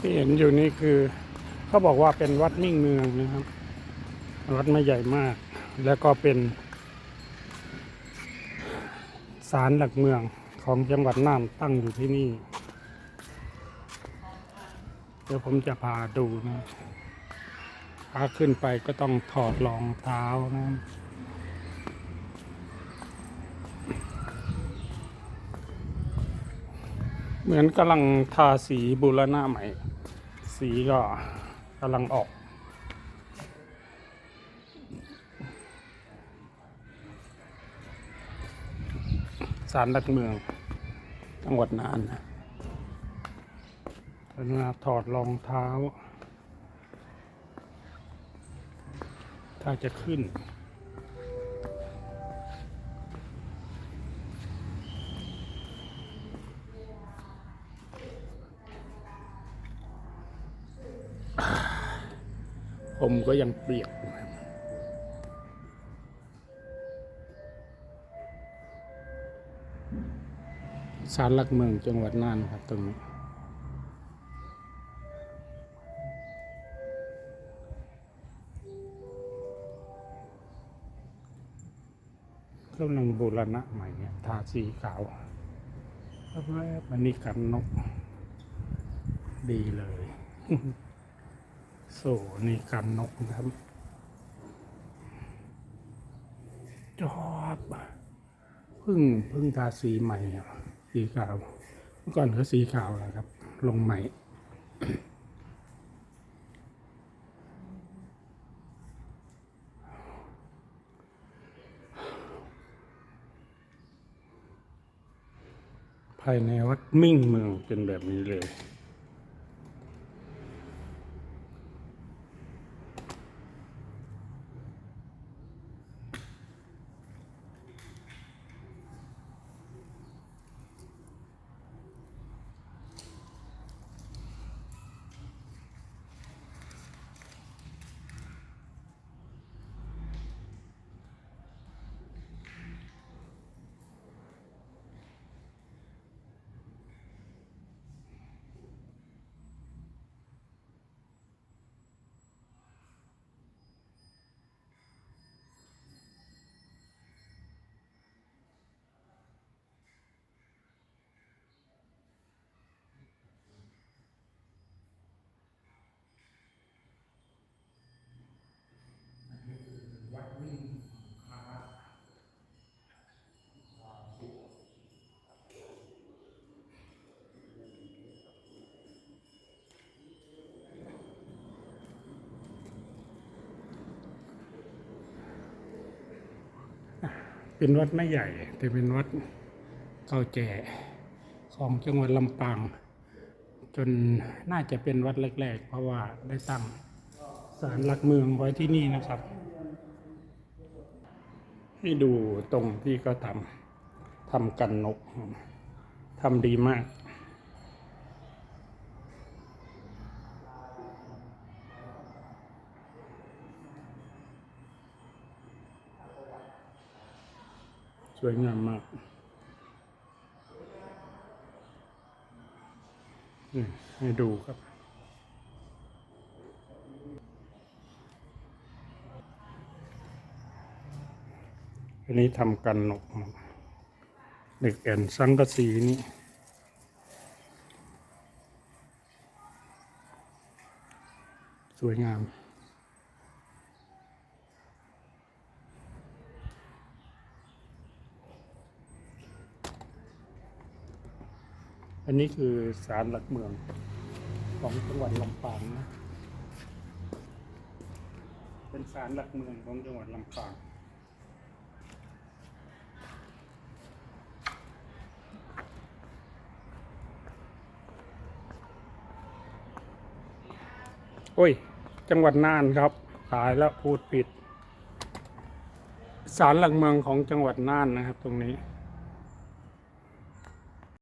ที่เห็นอยู่นี่คือ เขาบอกว่าเป็นวัดมิ่งเมืองนะครับ วัดไม่ใหญ่มาก แล้วก็เป็นศาลหลักเมืองของจังหวัดน่านตั้งอยู่ที่นี่ เดี๋ยวผมจะพาดูนะพาขึ้นไปก็ต้องถอดรองเท้านะเหมือนกำลังทาสีบูรณะใหม่ สีก็กำลังออก สารหลักเมือง จังหวัดน่านนะเป็นมาถอดรองเท้า ถ้าจะขึ้น ผมก็ยังเปียกอยู่ครับศาลหลักเมืองจังหวัดน่านครับตรงนี้กำลังบูรณะใหม่เนี่ยทาสีขาวแวบๆมันนี่กันนก ดีเลย โซ่นี่กันนกนะครับ จอบพึ่งพึ่งทาสีใหม่สีขาวเมื่อก่อนก็สีขาวแหละครับ ลงใหม่ภายในวัดมิ่งเมืองเป็นแบบนี้เลย เป็นวัดไม่ใหญ่ แต่เป็นวัดเก่าแก่ของจังหวัดลำปาง จนน่าจะเป็นวัดแรกๆ เพราะว่าได้ตั้งศาลหลักเมืองไว้ที่นี่นะครับ ให้ดูตรงที่เขาทำทำกันนกทำดีมาก สวยงามมากนี่ให้ดูครับ อันนี้ทำกันหนกเหล็กแอนสังกะสีนี่สวยงาม อันนี้คือศาลหลักเมืองของจังหวัดลำปางนะเป็นศาลหลักเมืองของจังหวัดลำปางโอ้ย จังหวัดน่านครับขายแล้วพูดผิดศาลหลักเมืองของจังหวัดน่านนะครับ ตรงนี้